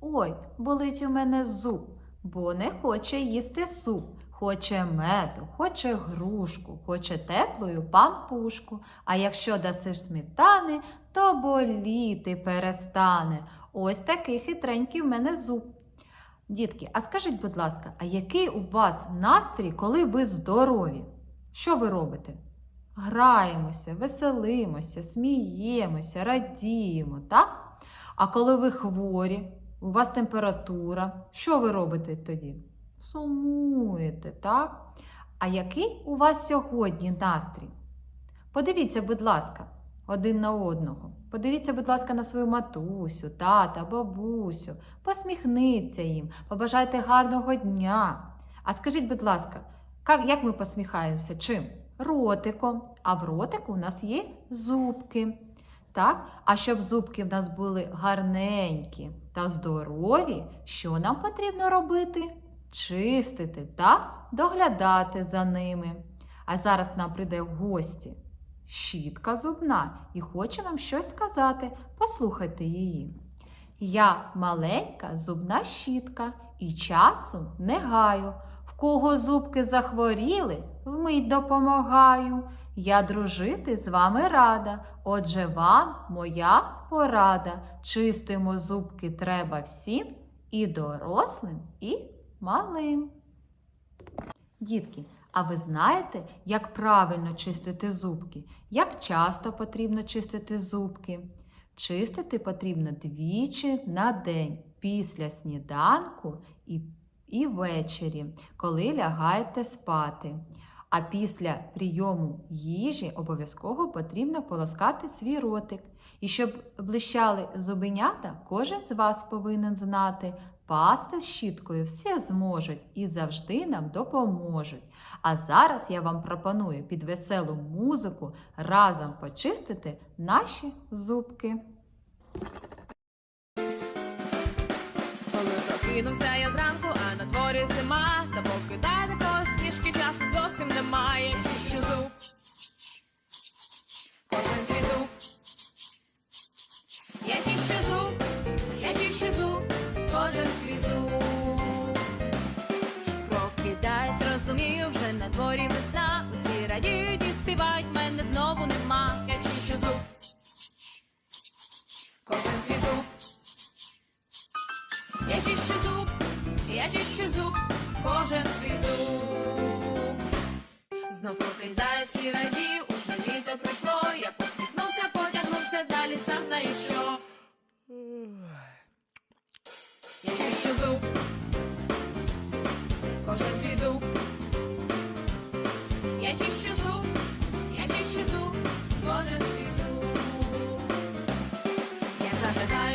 Ой, болить у мене зуб, бо не хоче їсти суп. Хоче меду, хоче грушку, хоче теплою пампушку. А якщо дасиш сметани, то боліти перестане. Ось такий хитренький в мене зуб. Дітки, а скажіть, будь ласка, а який у вас настрій, коли ви здорові? Що ви робите? Граємося, веселимося, сміємося, радіємо, так? А коли ви хворі, у вас температура, що ви робите тоді? Сумуєте, так? А який у вас сьогодні настрій? Подивіться, будь ласка, один на одного. Подивіться, будь ласка, на свою матусю, тата, бабусю. Посміхніться їм, побажайте гарного дня. А скажіть, будь ласка, як, ми посміхаємося? Чим? Ротиком. А в ротику у нас є зубки. Так? А щоб зубки в нас були гарненькі та здорові, що нам потрібно робити? Чистити та доглядати за ними. А зараз нам прийде в гості щітка зубна і хоче вам щось сказати. Послухайте її. Я маленька зубна щітка і часу не гаю. Кого зубки захворіли, вмить допомагаю. Я дружити з вами рада, отже вам моя порада. Чистимо зубки треба всім, і дорослим, і малим. Дітки, а ви знаєте, як правильно чистити зубки? Як часто потрібно чистити зубки? Чистити потрібно двічі на день після сніданку і, і ввечері, коли лягаєте спати. А після прийому їжі обов'язково потрібно полоскати свій ротик. І щоб блищали зубенята, кожен з вас повинен знати, пасти з щіткою все зможуть і завжди нам допоможуть. А зараз я вам пропоную під веселу музику разом почистити наші зубки. Коли я зранку, та поки дай не часу зовсім немає. Чищу зуб. Кожен свій зуб. Я чищу зуб, я чищу зуб, кожен свій зуб. Прокидаюсь, розумію, вже на дворі весна. Усі радіють і співають, мене знову нема. 上的大。